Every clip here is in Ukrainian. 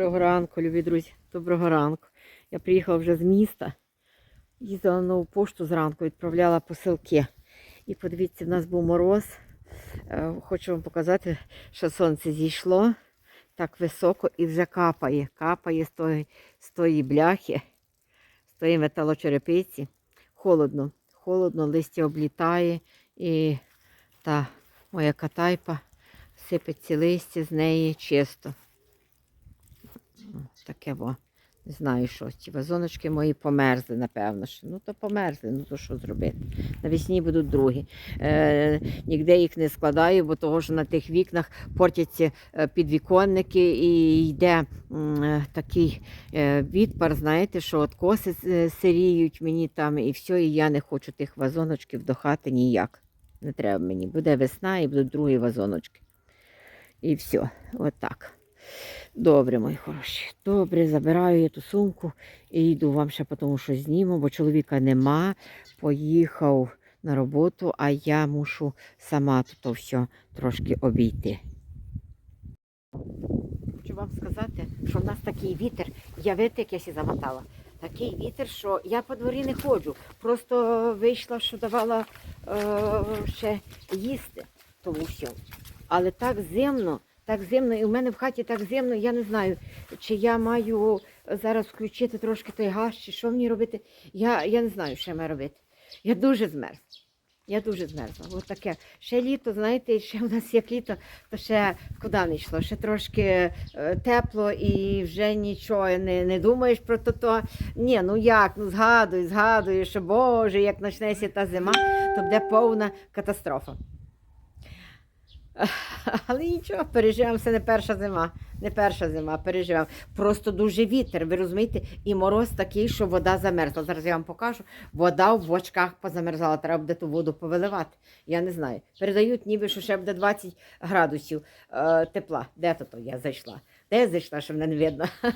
Доброго ранку, любі друзі. Доброго ранку. Я приїхала вже з міста. Їздила на нову пошту зранку, відправляла посилки. І подивіться, в нас був мороз. Е, Хочу вам показати, що сонце зійшло так високо і вже капає. Капає з тої, з тої бляхи, з тої металочерепиці. Холодно. Холодно, листя облітає і та моя катайпа сипеться листя з неї чисто. Таке во. Не знаю, що. Ці вазоночки мої померзли, напевно. що. Ну, то померзли, ну то що зробити. Навесні будуть другі. Е, ніде їх не складаю, бо того, що на тих вікнах портяться е, підвіконники і йде е, такий е, відпар, знаєте, що от коси е, сиріють мені там і все, і я не хочу тих вазоночків до хати ніяк. Не треба мені. Буде весна і будуть другі вазоночки. І все, отак. Добре, мої хороші. Добре, забираю я ту сумку і йду вам ще тому, що зніму, бо чоловіка нема. Поїхав на роботу, а я мушу сама тут все трошки обійти. Хочу вам сказати, що в нас такий вітер, я видите, як я сі замотала. Такий вітер, що я по дворі не ходжу. Просто вийшла, що давала е, ще їсти тому всьому. Але так зимно, так зимно, і в мене в хаті так зимно, я не знаю, чи я маю зараз включити трошки той газ, чи що мені робити. Я, я не знаю, що маю робити. Я дуже змерз. Я дуже змерзла. Ось таке. Ще літо, знаєте, ще у нас як літо, то ще куди не йшло. Ще трошки е, тепло і вже нічого не, не думаєш про то. то. Ні, ну як, ну згадуй, згадуєш, що Боже, як почнеться та зима, то буде повна катастрофа. Але нічого, переживемо, це не перша зима. Не перша зима, переживемо. Просто дуже вітер, ви розумієте? І мороз такий, що вода замерзла. Зараз я вам покажу. Вода в бочках позамерзала, треба буде ту воду повиливати. Я не знаю. Передають, ніби що ще буде 20 градусів е, тепла. Де то, я зайшла? Де я зайшла, що мене не видно.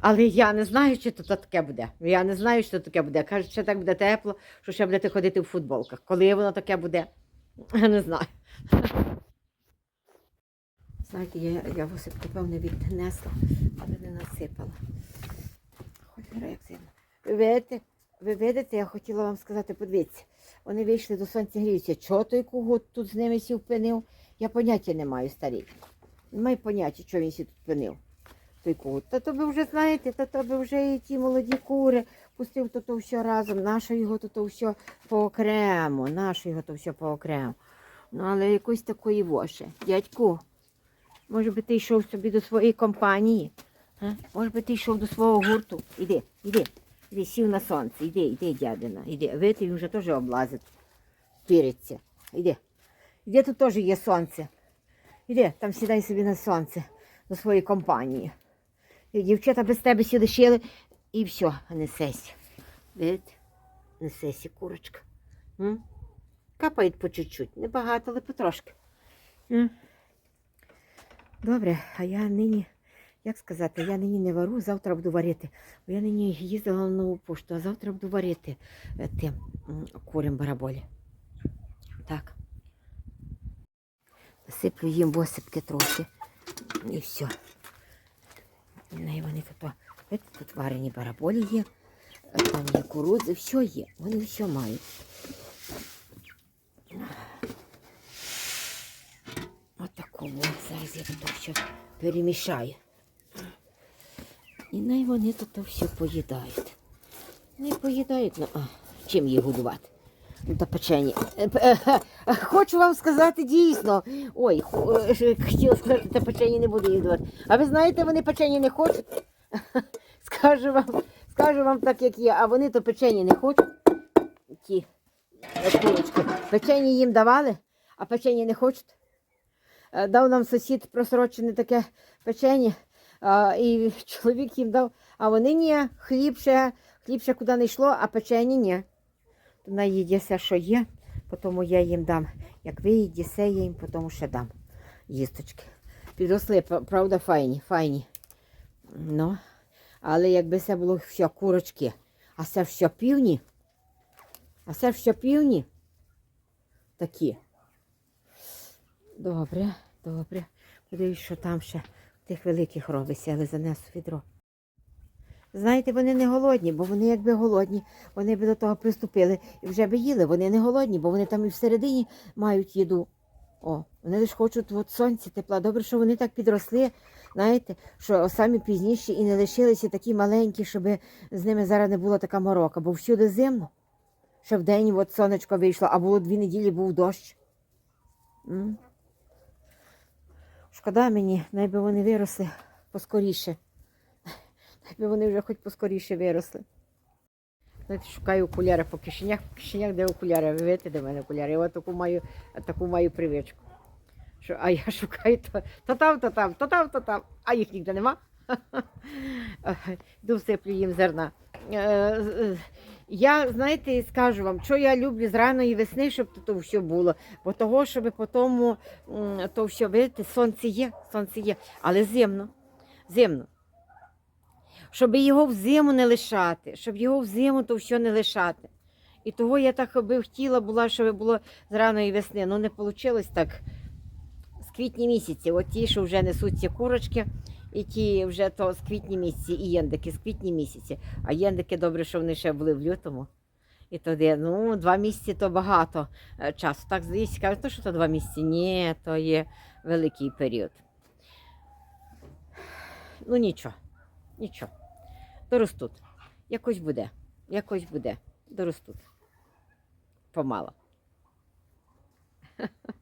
Але я не знаю, чи то таке буде. Я не знаю, що таке буде. Кажуть, що так буде тепло, що ще будете ходити в футболках. Коли воно таке буде, я не знаю. Знаєте, я, я висипку, певне, віднесла, але не насипала. Холера, як зимно. Ви видите, ви видите, я хотіла вам сказати, подивіться, вони вийшли до сонця гріються. Чого той кугут тут з ними сів пинив? Я поняття не маю старий. Не маю поняття, чого він сів тут пинив. Той кугут. Та то ви вже знаєте, та то ви вже і ті молоді кури пустив то то все разом. Наше його то то все поокремо, наше його то все поокремо. Ну, але якось такої воше. Дядьку, може би ти йшов собі до своєї компанії? А? Може би ти йшов до свого гурту? Іди, іди, іди, сів на сонце, іди, іди, дядина, іди. Видите, він вже теж облазить, піриться. Іди. Іди, тут теж є сонце. Іди, там сідай собі на сонце до своєї компанії. І дівчата без тебе сюди шили і все, несеся. Видите? Несеся, курочка. М? Капають по чуть-чуть, небагато, але потрошки. М? Добре, а я нині, як сказати, я нині не вару, завтра буду варити. Бо я нині їздила на нову пошту, а завтра буду варити е, тим курям бараболі. Так. Сиплю їм восипки трохи. І все. Вони тут, тут варені бараболі є, е, там є курудзи, все є. Вони все мають. Отакому. Зараз я тут все перемішаю. І най вони тут все поїдають. Не поїдають, ну, а чим їх годувати? Ну, та печені. Е, е, е, Хочу вам сказати дійсно. Ой, хотіла сказати, та печені не буду їх давати. А ви знаєте, вони печені не хочуть. Скажу вам, скажу вам так, як є, а вони то печені не хочуть. Ті курочки. Печені їм давали, а печені не хочуть. Е, Дав нам сусід просрочене таке печені, і чоловік їм дав, а вони ні, хліб ще, хліб ще куди не йшло, а печені ні. То на їді все, що є, тому я їм дам. Як ви їдісе, я їм потім ще дам їсточки. Підросли, правда, файні, файні. Ну, але якби це було все курочки, а це все півні, а це все півні такі. Добре, добре. Подивись, що там ще тих великих робиться, але занесу відро. Знаєте, вони не голодні, бо вони якби голодні, вони б до того приступили і вже би їли. Вони не голодні, бо вони там і всередині мають їду. О, вони лише хочуть от сонця, тепла. Добре, що вони так підросли, знаєте, що самі пізніші і не лишилися такі маленькі, щоб з ними зараз не була така морока, бо всюди зимно. В день от сонечко вийшло, а було дві неділі був дощ. М? Шкода мені, найби вони виросли поскоріше. Найби вони вже хоч поскоріше виросли. Знаєте, шукаю окуляри по кишенях, по кишенях, де окуляри. Ви видите, де в мене окуляри. Я таку маю, таку маю привичку. Що, а я шукаю то, там, то там, то там, то там, а їх ніде нема. Йду всиплю їм зерна. Я, знаєте, скажу вам, що я люблю з раної весни, щоб то, все було. Бо того, щоб по тому, м, то все, видите, сонце є, сонце є, але зимно. Зимно. Щоб його в зиму не лишати, щоб його в зиму то все не лишати. І того я так би хотіла була, щоб було з раної весни. Ну не вийшло так з квітні місяці. От ті, що вже несуться курочки, і ті вже то з квітні місяці, і єндики з квітні місяці. А єндики добре, що вони ще були в лютому. І тоді, ну, два місяці то багато е, часу. Так здається, кажуть, то що то два місяці? Ні, то є великий період. Ну нічого, нічого. Доростуть. Якось буде. Якось буде. Доростуть. Помало.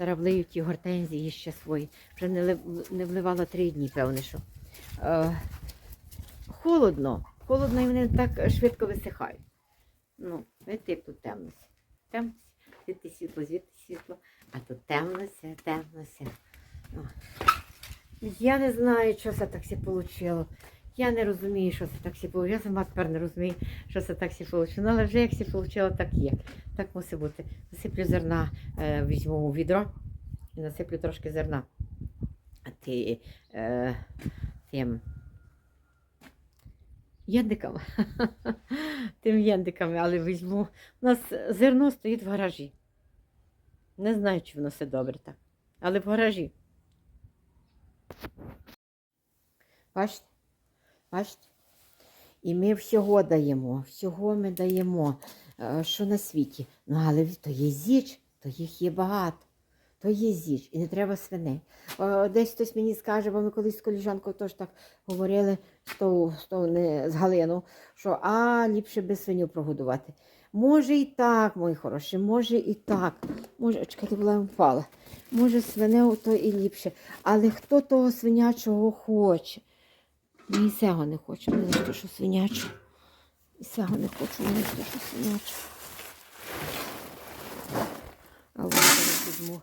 Зараз ті гортензії ще свої. Вже не, не вливала три дні, певне, що. Е, холодно. Холодно і вони так швидко висихають. Ну, як тут темнося. Темнося. Звідти світло, звідти світло. А тут темнося, темнося. Я не знаю, що це так всі вийшло. Я не розумію, що це так вийшло. Я сама тепер не розумію, що це так вийшло. Ну, але вже як вийшло, так є. Так мусить бути. Насиплю зерна, е, візьму у відро і насиплю трошки зерна. А ти е, тим єндикам. тим єндикам, але візьму. У нас зерно стоїть в гаражі. Не знаю, чи воно все добре так. Але в гаражі. Бачите? Бачите? І ми всього даємо, всього ми даємо, е, що на світі. Ну, але то є зіч, то їх є багато. То є зіч, і не треба свиней. Десь хтось мені скаже, бо ми колись з коліжанкою теж так говорили з, з, того, не, з Галину, що а, ліпше би свиню прогодувати. Може і так, мої хороші, може і так. Може, чекайте, була впала. Може, свинею то і ліпше. Але хто того свинячого хоче? Ми і цього не хочемо, не те, що свиняче. І цього не хочу, не те, що свиняче. А ось зараз візьму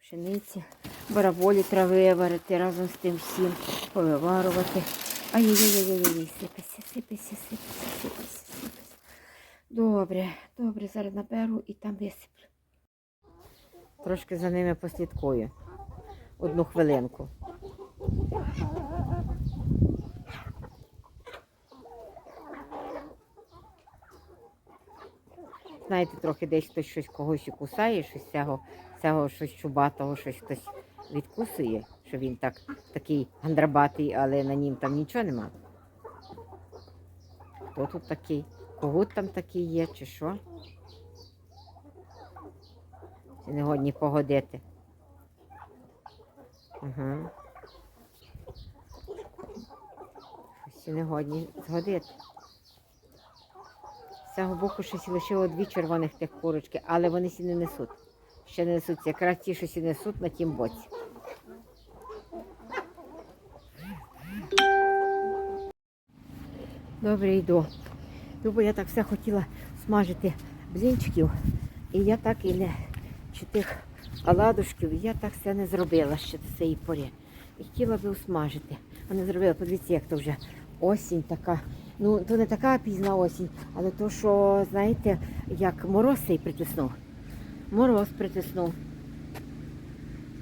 пшениці, бараболі трави варити разом з тим всім, повиварувати. Ай-яй-яй-яй-яй, сипися, сипися, сипися, сипися, сипися. Добре, добре, зараз наберу і там висиплю. Трошки за ними послідкую. Одну хвилинку. Знаєте, трохи десь хтось щось когось і кусає, щось цього, цього щось чубатого, щось хтось відкусує, що він так такий гандрабатий, але на нім там нічого нема. Хто тут такий? Когут там такий є, чи що? Чи не годні погодити? Ага. Щось не годні згодити. З цього боку щось лишило дві червоних тих курочки, але вони сі не несуть. Ще не несуться. Якраз ті, що сі несуть на тім боці. Добре, йду. Бо я так все хотіла смажити блінчиків, і я так і не чи тих оладушків, я так все не зробила ще до цієї пори. І хотіла би усмажити. А не зробила. Подивіться, як то вже осінь така. Ну, то не така пізна осінь, але то, що, знаєте, як мороз цей притиснув. Мороз притиснув.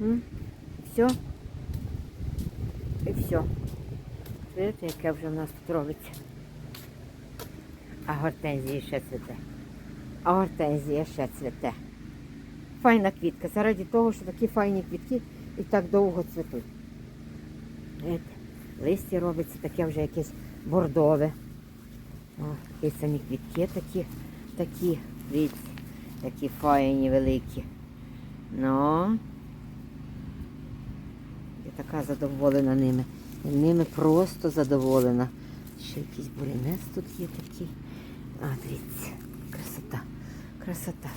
М? Все. І все. Видите, яке вже в нас тут робиться. А гортензія ще цвіте. А гортензія ще цвіте. Файна квітка. Заради того, що такі файні квітки, і так довго цвітуть. Знаєте, листя робиться таке вже якесь бордове. О, такі самі квітки такі, такі, дивіться, такі файні великі. Ну, я така задоволена ними. Ними просто задоволена. Ще якийсь бурінець тут є такий. А, дивіться, красота, красота.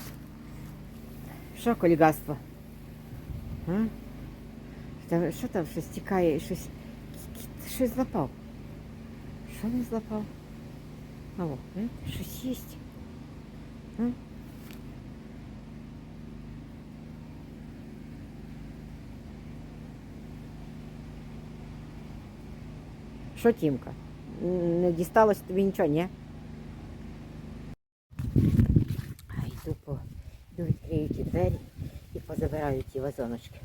Що колігаство? Там, що там щось тікає, щось, щось злапав. Що він злапав? А, о, видите, щось. А? Що, Тімка? Не дісталось тобі нічого, ні? А йду по йду відкрию ті двері і позабираю ті вазоночки.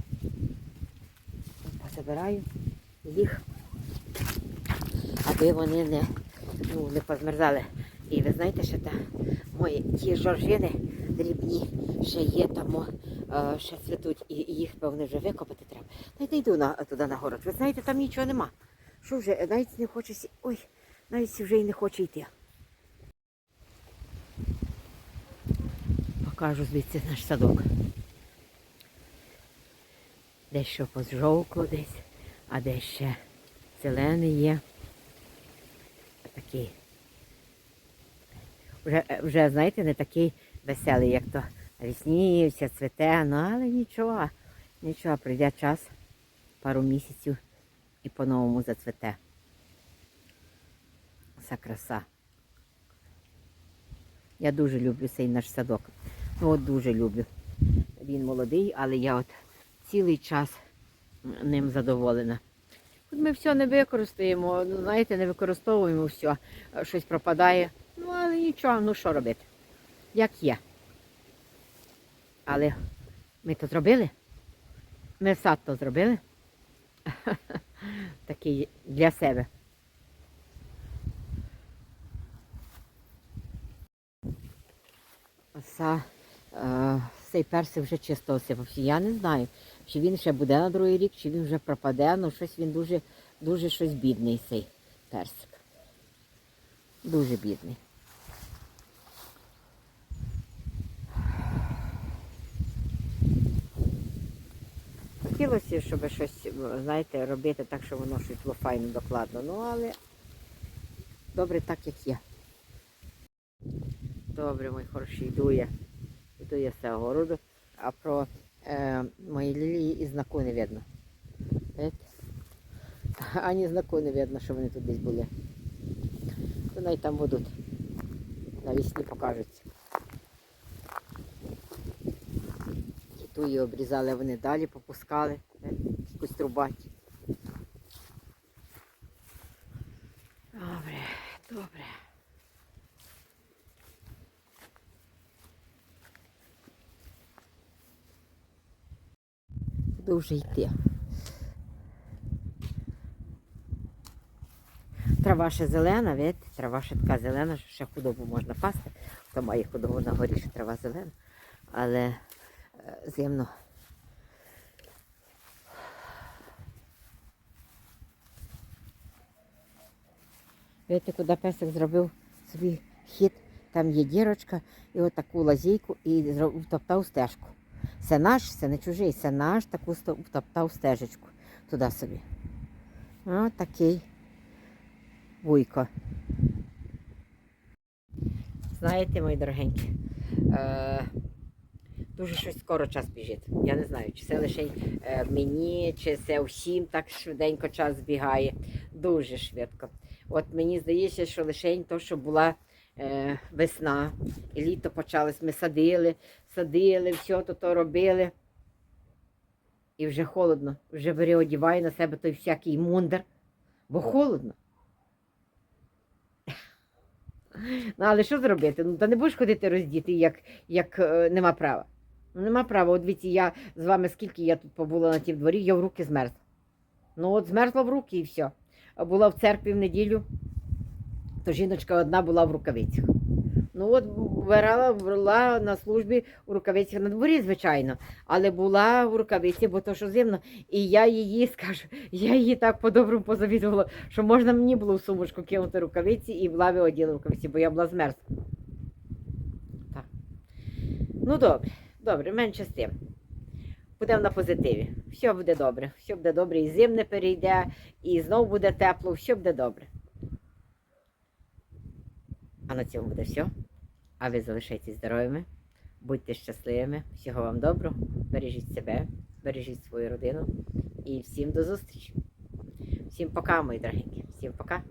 Позабираю їх, аби вони не, ну, не позмерзали. І ви знаєте, що та мої ті жоржини дрібні ще є там, е, ще цвітуть, і і їх, певне, вже викопати треба. Та й не йду на, туди на город. Ви знаєте, там нічого нема. Що вже, навіть не хоче, сі- ой, навіть вже й не хоче йти. Покажу звідси наш садок. Десь що позжовкло десь, а десь ще зелений є. Такий. Вже, вже, знаєте, не такий веселий, як то навесні, все цвете, ну але нічого, нічого, прийде час, пару місяців і по-новому зацвете. Вся краса. Я дуже люблю цей наш садок. Ну от дуже люблю. Він молодий, але я от цілий час ним задоволена. От ми все не використаємо, ну, знаєте, не використовуємо все, щось пропадає. Ну, але нічого, ну що робити? Як є. Але ми то зробили. Ми сад то зробили. Такий для себе. Оса, е, цей персик вже чисто осипався. Я не знаю, чи він ще буде на другий рік, чи він вже пропаде. Ну щось він дуже, дуже щось бідний, цей персик. Дуже бідний. Хотілося, щоб щось, знаєте, робити так, щоб воно щось було файно докладно. Ну, але добре так, як є. Добре, мої хороші, йду я. Йду я з цього городу. А про е, мої лілії і знаку не видно. Ані знаку не видно, що вони тут десь були. То навіть там будуть. Навісні покажуться. Ту її обрізали, вони далі попускали. Якусь трубаті. Добре, добре. Вже йти. Трава ще зелена, видите, трава ще така зелена, що ще худобу можна пасти. Хто має худобу на горі, що трава зелена. Але е, зимно. Видите, куди песик зробив собі хід, там є дірочка, і отаку лазійку і зро- втоптав стежку. Це наш, це не чужий, це наш таку втоптав стежечку туди собі. О, такий вуйко. Знаєте, мої дорогенькі, е, дуже щось скоро час біжить. Я не знаю, чи це лише е, мені, чи це всім так швиденько час збігає. Дуже швидко. От мені здається, що лише то, що була весна, і літо почалось, ми садили, садили, все то, то робили. І вже холодно, вже бери, одівай на себе той всякий мундир, бо холодно. Ну, але що зробити? Ну, та не будеш ходити роздіти, як, як е, нема права. Ну, нема права. От дивіться, я з вами скільки я тут побула на тім дворі, я в руки змерзла. Ну от змерзла в руки і все. Була в церкві в неділю, то жіночка одна була в рукавицях. Ну от вбирала, була на службі у рукавицях на дворі, звичайно, але була в рукавиці, бо то що зимно. І я її скажу, я її так по-доброму позавідувала, що можна мені було в сумочку кинути рукавиці і в лаві оділи рукавиці, бо я була змерзла. Так. Ну добре, добре, менше з тим. Будемо на позитиві. Все буде добре. Все буде добре, і зимне перейде, і знову буде тепло, все буде добре. А на цьому буде все. А ви залишайтесь здоровими, будьте щасливими, всього вам доброго, бережіть себе, бережіть свою родину і всім до зустрічі. Всім пока, мої дорогенькі. Всім пока.